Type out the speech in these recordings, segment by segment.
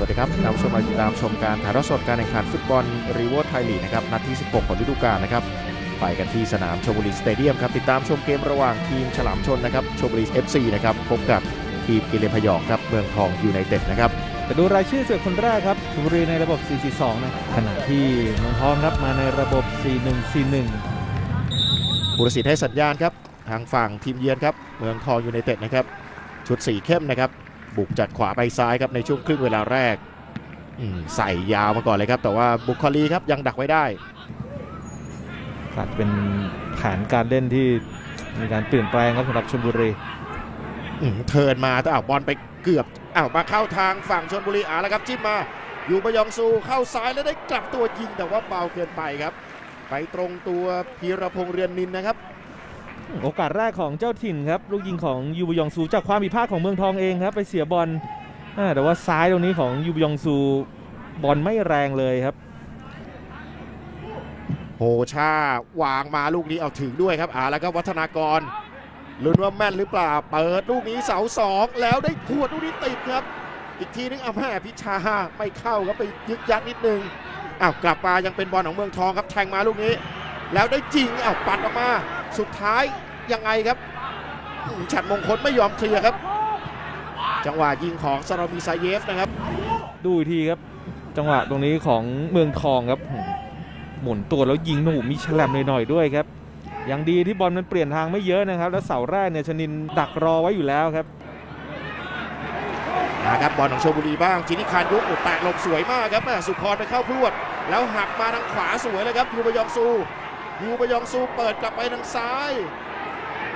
สวัสดีครับนำชมมาติดตามชมการถ่ายทอดสดการแข่งขันฟุตบอลรีวอร์ไทยลีกนะครับนัดที่ 16 ของฤดูกาลนะครับไปกันที่สนามชลบุรีสเตเดียมครับติดตามชมเกมระหว่างทีมฉลามชนนะครับชลบุรี FC นะครับพบกับทีมกิเลนพยองครับเมืองทองยูไนเต็ดนะครับแต่ดูรายชื่อเสือคนแรกครับชลบุรีในระบบ 442 นะขณะที่เมืองทองครับมาในระบบ 4141บุรศิษฐ์ให้สัญญาณครับทางฝั่งทีมเยือนครับเมืองทองยูไนเต็ดนะครับชุดสีเข้มนะครับ บุกจากขวาไปซ้ายครับในช่วงครึ่งเวลาแรกอืมใส่ยาวมาก่อนเลยครับ แต่ว่าบุคลีครับยังดักไว้ได้อาจเป็นแผนการเล่นที่มีการเปลี่ยนแปลงครับสำหรับชลบุรีอืมเทิร์นมาแต่อ้าวบอลไปเกือบอ้าวมาเข้าทางฝั่งชนบุรีอ่าแล้วครับจิ้มมาอยู่บยองซูเข้าซ้ายแล้วได้กลับตัวยิงแต่ว่าเบาเกินไปครับ ไปตรงตัวพีรพงษ์เรือนนินนะครับ โอกาสแรกของเจ้าถิ่นครับ ลูกยิงของยูบยองซูจากความผิดพลาดของเมืองทองเองครับ ไปเสียบอลแต่ว่าซ้ายตรงนี้ของยูบยองซูบอลไม่แรงเลยครับ โหชาวางมาลูกนี้เอาถึงด้วยครับอ่าแล้วก็วัฒนากรลุ้นว่าแม่นหรือเปล่า เปิดลูกนี้เสาสองแล้วได้ขวดลูกนี้ติดครับ อีกทีนึงเอาแม่พิชาไม่เข้าครับไปยึกยักนิดนึงอ้าวกลับมายังเป็นบอลของเมืองทองครับแทงมาลูกนี้ แล้วได้จริงอ้าวปัดออกมา สุดท้าย ยังไงครับอืมฉัดมงคลไม่ยอมเคลียร์ครับ จังหวะยิงของซารามีซาเยฟนะครับ ดูอีกทีครับ จังหวะตรงนี้ของเมืองทองครับหืมหมุนตัวแล้วยิงหนูมีฉลับหน่อยๆด้วยครับยังดีที่บอลมันเปลี่ยนทางไม่เยอะนะครับ แล้วเสาแรกเนี่ยชนินดักรอไว้อยู่แล้วครับนะครับบอลของชลบุรีบ้างจินิคานยุกโอ้แตะหลบสวยมากครับแม่สุพรไปเข้าพรวด แล้วหักมาทางขวาสวยเลยครับยูบยองซูยูบยองซูเปิดกลับไปทางซ้าย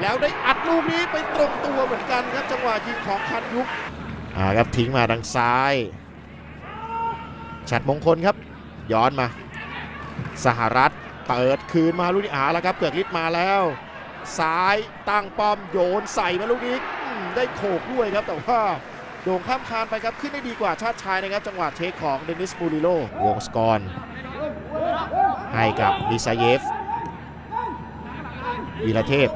แล้วได้อัดลูกนี้ไปตรงตัวเหมือนกันครับจังหวะยิงของคันยุกอ่าครับทิ้งมาทางซ้ายฉัดมงคลครับ ย้อนมา สหรัฐเปิดคืนมาลูกนี้อาแล้วครับเกือกฤทธิ์มาแล้ว ซ้ายตั้งป้อมโยนใส่มาลูกนี้ได้โขกด้วยครับแต่ว่าโด่งข้ามคานไปครับขึ้นได้ดีกว่าชาติชายนะครับ จังหวะเทคของเดนิสบูริโลวงสกอรให้กับมิซาเยฟวีระเทพ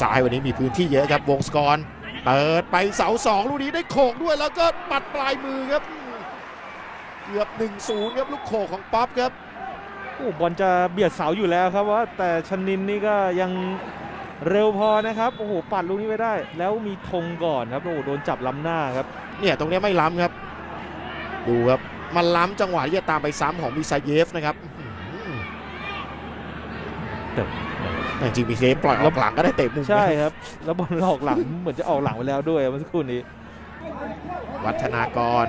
ซ้ายวันนี้มีพื้นที่เยอะครับวงสกอรเปิดไปเสาสองลูกนี้ได้โขกด้วยแล้วก็ปัดปลายมือครับอืมเกือบ1-0ครับลูกโขกของป๊อปครับโอ้บอลจะเบียดเสาอยู่แล้วครับว่า แต่ชนินนี่ก็ยังเร็วพอนะครับโอ้โหปัดลูกนี้ไว้ได้ แล้วมีธงก่อนครับโอ้โหโดนจับล้ำหน้าครับเนี่ยตรงเนี้ยไม่ล้ำครับ ดูครับมันล้ำจังหวะที่จะตามไปซ้ำของมิซาเยฟนะครับอื้อหือแต่แต่ จริงๆมิซาเยฟปล่อยออกหลังก็ได้เตะมุมนะใช่ครับ แล้วบอลออกหลังเหมือนจะออกหลังไปแล้วด้วยเมื่อสักครู่นี้ วัฒนากร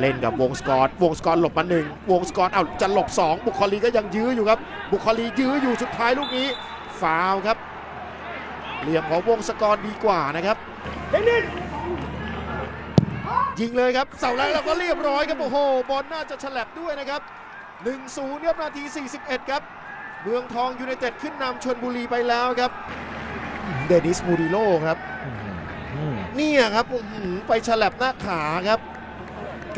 เล่นกับวงสกอร์วงสกอร์หลบมาหนึ่งวงสกอร์เอาจะหลบ 2 บุคลีก็ยังยื้ออยู่ครับ บุคลียื้ออยู่สุดท้ายลูกนี้ฟาวล์ครับ เหลี่ยมของวงสกอร์ดีกว่านะครับยิงเลยครับเสาแรกแล้วก็เรียบร้อยครับโอ้โหบอลน่าจะฉลับด้วยนะครับ1-0ครับนาที 41 ครับ เมืองทองยูไนเต็ดขึ้นนำชนบุรีไปแล้วครับ เดนิสมูริโลครับอืมเนี่ยครับอื้อหือไปฉลับหน้าขาครับ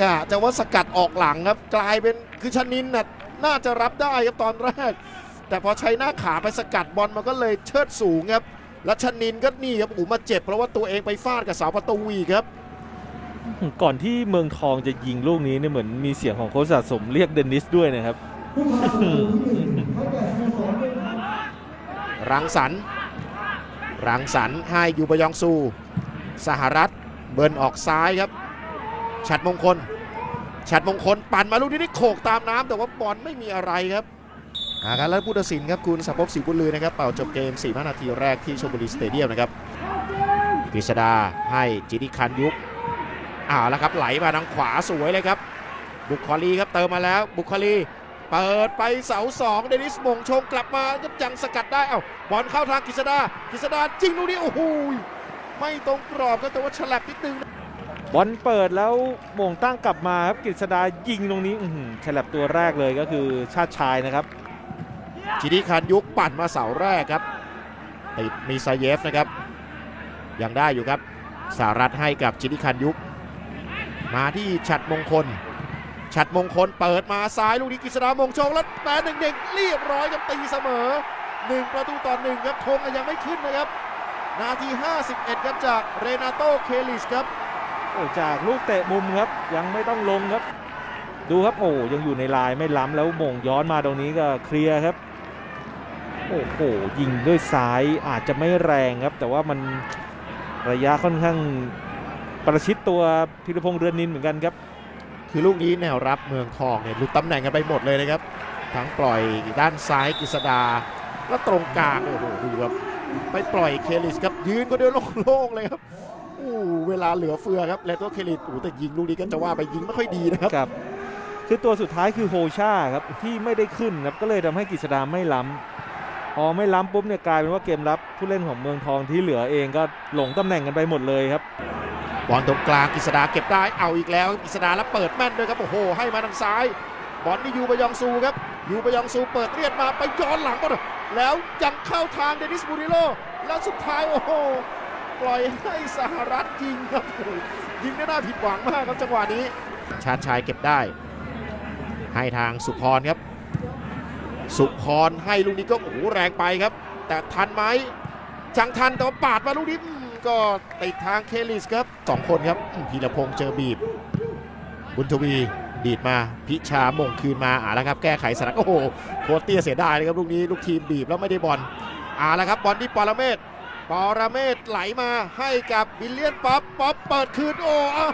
กะจะว่าสกัดออกหลังครับ กลายเป็นคือชนินน่ะน่าจะรับได้ครับตอนแรก แต่พอใช้หน้าขาไปสกัดบอลมันก็เลยเชิดสูงครับ แล้วชนินก็นี่ครับโอ้โหมาเจ็บเพราะว่าตัวเองไปฟาดกับเสาประตูอีกครับ ก่อนที่เมืองทองจะยิงลูกนี้เนี่ยเหมือนมีเสียงของโค้ชสะสมเรียกเดนนิสด้วยนะครับ รังสรรค์รังสรรค์ให้ยูบยองซู สหรัฐเบิร์นออกซ้ายครับ ฉัดมงคล ฉัดมงคลปั่นมาลูกนี้ได้โขกตามน้ำแต่ว่าบอลไม่มีอะไรครับอาการแล้วผู้ตัดสินครับคุณสัพพศรีบุญลือนะครับเป่าจบเกม 4 นาทีแรกที่ชลบุรีสเตเดียมนะครับกฤษดาให้จินิคันยุกอ่าแล้วครับไหลมาทางขวาสวยเลยครับ บุคลีครับเติมมาแล้วบุคลี เปิดไปเสาสองเดนิสมงชงกลับมายังสกัดได้เอ้าบอลเข้าทางกฤษดากฤษดาจริงลูกนี้โอ้โหไม่ตรงกรอบครับแต่ว่าฉลับนิดนึงบอลเปิดแล้วโมงตั้งกลับมาครับกฤษดายิงตรงนี้อื้อหือฉลับตัวแรกเลยก็คือชาติชายนะครับจินิคันยุกปั่นมาเสาแรกครับติดมีซาเยฟนะครับ ยังได้อยู่ครับสารัฐให้กับจินิคันยุกมาที่ฉัดมงคล ฉัดมงคลเปิดมาซ้ายลูกนี้กฤษดามงชงแล้วแปรหนึ่งเด็กเรียบร้อยครับตีเสมอหนึ่งประตูต่อหนึ่งครับธงยังไม่ขึ้นนะครับ นาที 51ครับจากเรนาโตเคลิสครับโอ้จากลูกเตะมุมครับยังไม่ต้องลงครับ ดูครับโอ้ยังอยู่ในลายไม่ล้ำแล้วมงย้อนมาตรงนี้ก็เคลียร์ครับโอ้โหยิงด้วยซ้ายอาจจะไม่แรงครับ แต่ว่ามันระยะค่อนข้างประชิดตัวพิรพงษ์เรือนนินเหมือนกันครับ คือลูกนี้แนวรับเมืองทองเนี่ยหลุดตำแหน่งกันไปหมดเลยนะครับ ทั้งปล่อยด้านซ้ายกฤษดา แล้วตรงกลางโอ้โหดูครับไปปล่อยเคลิสครับยืนก็เดินโล่งๆเลยครับอู้เวลาเหลือเฟือครับแล้วก็เคลิสโอ้แต่ยิงลูกนี้ก็จะว่าไปยิงไม่ค่อยดีนะครับครับ คือตัวสุดท้ายคือโฮชาครับที่ไม่ได้ขึ้นครับก็เลยทำให้กฤษดาไม่ล้ำพอไม่ล้ำปุ๊บเนี่ยกลายเป็นว่าเกมรับผู้เล่นของเมืองทองที่เหลือเองก็หลงตำแหน่งกันไปหมดเลยครับ บอลตรงกลางกฤษดาเก็บได้เอาอีกแล้วกฤษดาแล้วเปิดแม่นด้วยครับโอ้โหให้มาทางซ้าย บอลนี่ยูบยองซูครับยูบยองซูเปิดเรียดมาไปย้อนหลังก็แล้วยังเข้าทางเดนิสบูริโลแล้วสุดท้ายโอ้โหปล่อยให้สหรัฐยิงครับยิงได้น่าผิดหวังมากครับจังหวะนี้ ชาติชายเก็บได้ ให้ทางสุพรครับ สุพรให้ลูกนี้ก็โอ้โหแรงไปครับ แต่ทันไหมจังทันแต่ว่าปาดมาลูกนี้ ก็ติดทางเคลิสครับสองคนครับพีรพงษ์เจอบีบ บุญทวีดีดมาพิชามงคืนมาอ่าแล้วครับ แก้ไขสถานโอ้โหโคตรเตี้ยเสียดายเลยครับลูกนี้ลูกทีมบีบแล้วไม่ได้บอลอ่าแล้วครับบอลที่ปรเมศปรเมศไหลมาให้กับบิลเลียนป๊อปป๊อปเปิดคืนโอ้อ้าว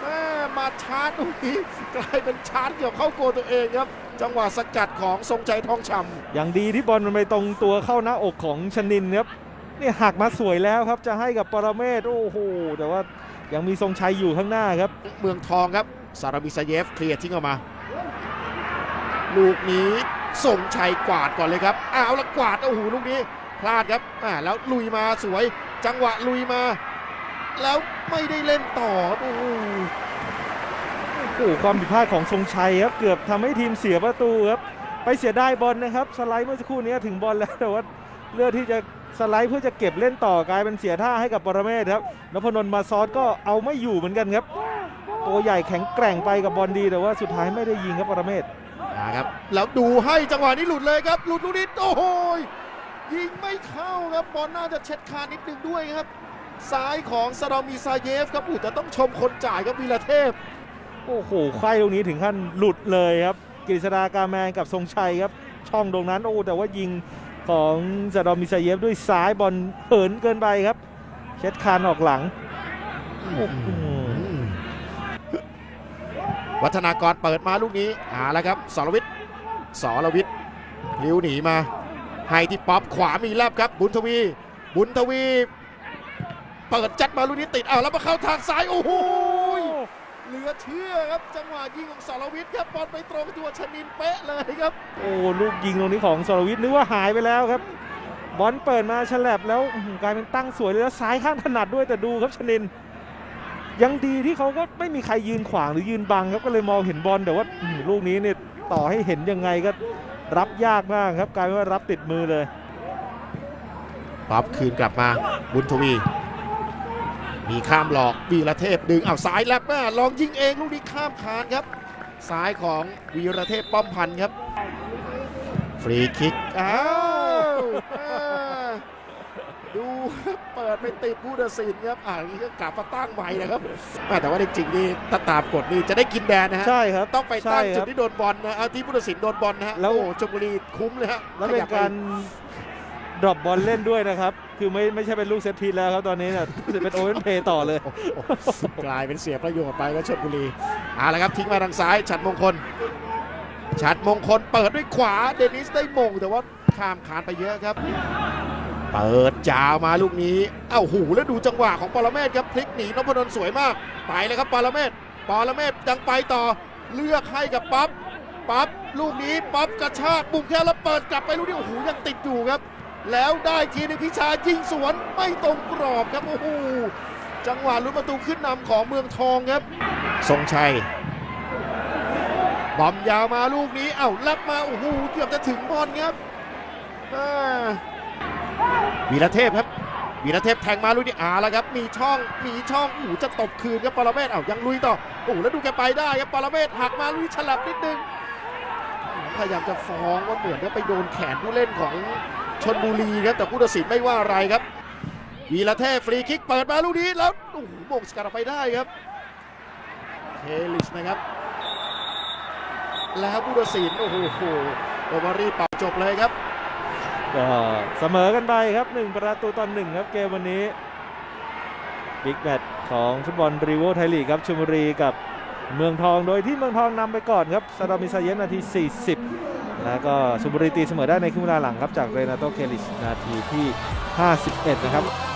แม่มาชาร์จลูกนี้กลายเป็นชาร์จเกี่ยวเข้าโกตัวเองครับ จังหวะสกัดของทรงใจทองชำอย่างดีที่บอลมันไปตรงตัวเข้าหน้าอกของชนินครับ นี่หักมาสวยแล้วครับจะให้กับปรเมศโอ้โหแต่ว่ายังมีทรงชัยอยู่ข้างหน้าครับ เมืองทองครับซาราบิซาเยฟเคลียร์ทิ้งออกมา ลูกนี้ส่งชัยกวาดก่อนเลยครับอ้าวแล้วกวาดโอ้โหลูกนี้พลาดครับอ่าแล้วลุยมาสวย จังหวะลุยมา แล้วไม่ได้เล่นต่อโอ้โหโอ้โหความผิดพลาดของทรงชัยครับเกือบทำให้ทีมเสียประตูครับไปเสียได้บอลนะครับ สไลด์เมื่อสักครู่นี้ถึงบอลแล้วแต่ว่าเลือกที่จะ สไลด์เพื่อจะเก็บเล่นต่อกลายเป็นเสียท่าให้กับปรเมศครับนพนนท์มาซอสก็เอาไม่อยู่เหมือนกันครับ ตัวใหญ่แข็งแกร่งไปกับบอลดีแต่ว่าสุดท้ายไม่ได้ยิงครับปรเมศนะครับแล้วดูให้จังหวะนี้หลุดเลยครับ หลุดลูกนี้โอ้โหยิงไม่เข้าครับบอลน่าจะเช็ดคานนิดนึงด้วยครับ ซ้ายของซารามิซาเยฟครับอู้แต่ต้องชมคนจ่ายครับวีระเทพ โอ้โหไข่ตรงนี้ถึงขั้นหลุดเลยครับกฤษดากาแมนกับทรงชัยครับ ช่องตรงนั้นโอ้แต่ว่ายิง ของซาดอมมิซาเยฟด้วยซ้ายบอลเหินเกินไปครับ เช็ดคานออกหลัง วัฒนากรเปิดมาลูกนี้อ่าแล้วครับสรวิทย์สรวิทย์ลิ้วหนีมา ให้ที่ป๊อปขวามีแลบครับ บุญทวี บุญทวี เปิดจัดมาลูกนี้ติดเอาแล้วมาเข้าทางซ้ายโอ้โห เหลือเชื่อครับจังหวะยิงของสรวิทย์ครับบอลไปตรงตัวชนินเป๊ะเลยครับ โอ้ลูกยิงตรงนี้ของสรวิทย์นึกว่าหายไปแล้วครับ บอลเปิดมาฉลับแล้วอื้อหือกลายเป็นตั้งสวยเลยแล้วซ้ายข้างถนัดด้วยแต่ดูครับชนิน ยังดีที่เขาก็ไม่มีใครยืนขวางหรือยืนบังครับก็เลยมองเห็นบอลแต่ว่าอื้อหือลูกนี้เนี่ยต่อให้เห็นยังไงก็รับยากมากครับกลายเป็นว่ารับติดมือเลยป๊อปคืนกลับมาบุญทวี มีข้ามหลอกวีระเทพดึงอ้าวซ้ายแลบแม่ลองยิงเองลูกนี้ข้ามคานครับซ้ายของวีระเทพป้อมพันธ์ครับฟรีคิกอ้าวแม่ดูครับเปิดไปติดผู้ตัดสินครับอ่าอย่างนี้ก็กลับมาตั้งใหม่นะครับแม่แต่ว่าจริงๆนี่ถ้าตามกฎนี่จะได้กินแดนนะฮะใช่ครับต้องไปตั้งใช่คจุดรับที่โดนบอลนะเอาที่ผู้ตัดสินโดนบอลนะฮะแล้วโอ้ชลบุรีคุ้มเลยฮะแล้วเป็นขยับไปการ ดรอปบอลเล่นด้วยนะครับ คือไม่ไม่ใช่เป็นลูกเซตพีแล้วครับตอนนี้เนี่ยจะเป็นโอเวนเพย์ต่อเลย กลายเป็นเสียประโยชน์ไปก็ชลบุรีเอาละครับทิ้งมาทางซ้ายฉัดมงคลฉัดมงคลเปิดด้วยขวาเดนิสได้มงแต่ว่าข้ามคานไปเยอะครับ เปิดจาวมาลูกนี้ เอ้าหูแล้วดูจังหวะของปรเมศครับพลิกหนีนพดลสวยมาก ไปเลยครับปรเมศปรเมศยังไปต่อเลือกให้กับป๊อปป๊อปลูกนี้ป๊อปกระชากบุกแค่แล้วเปิดกลับไปลูกนี้โอ้โหยังติดอยู่ครับ แล้วได้ทีนึงพิชายิงสวนไม่ตรงกรอบครับโอ้โหจังหวะลุ้นประตูขึ้นนำของเมืองทองครับ ทรงชัยบอมยาวมาลูกนี้เอ้ารับมาโอ้โหเกือบจะถึงบอลครับอ่าวีรเทพครับวีรเทพแทงมาลูกนี้อ่าแล้วครับ มีช่อง มีช่องโอ้โหจะตบคืนครับปรเมศเอ้ายังลุยต่อโอ้โหแล้วดูแกไปได้ครับปรเมศหักมาลุยฉลับนิดนึง พยายามจะฟ้องว่าเหมือนว่าไปโดนแขนผู้เล่นของ ชนบุรีครับแต่ผู้ตัดสินไม่ว่าอะไรครับวีละเทพฟรีคิกเปิดมาลูกนี้แล้วโอ้โหโมงสกัดออกไปได้ครับเคลิชนะครับ แล้วผู้ตัดสินโอ้โหโอวารีเป่าจบเลยครับก็เสมอกันไปครับ 1 ประตูต่อหนึ่งครับเกมวันนี้บิ๊กแมตช์ของฟุตบอลรีโวไทยลีกครับชลบุรีกับเมืองทองโดยที่เมืองทองนำไปก่อนครับซาดามิซาเยสนาที 40 แล้วก็ชลบุรีตีเสมอได้ในครึ่งเวลาหลังครับจากเรนาโตเคลิชนาทีที่ 51 นะครับ